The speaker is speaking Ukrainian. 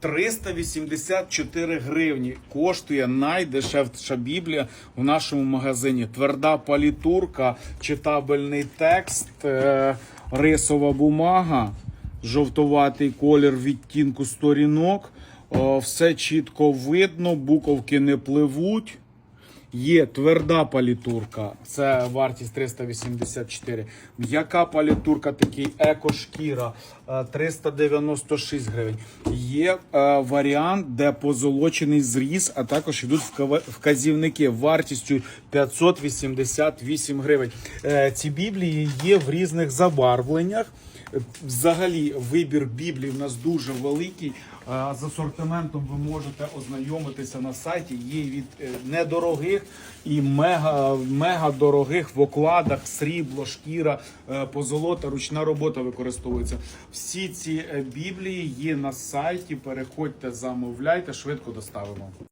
384 гривні коштує найдешевша біблія у нашому магазині. Тверда палітурка, читабельний текст, е, рисова бумага, жовтуватий колір відтінку сторінок. Все чітко видно, буковки не пливуть. Є тверда палітурка, це вартість 384. М'яка палітурка, такий екошкіра е, 396 гривень. Є е, варіант, де позолочений зріз, а також йдуть вказівники вартістю 588 гривень. Е, Ці біблії є в різних забарвленнях. Е, Взагалі, вибір біблій в нас дуже великий. Е, З асортиментом ви можете ознайомитися на сайті. Є від е, недорогих і мега, мега дорогих в окладах, срібло, шкіра, е, позолота, ручна робота використовується. Всі ці е, біблії є на сайті. Переходьте, замовляйте, швидко доставимо.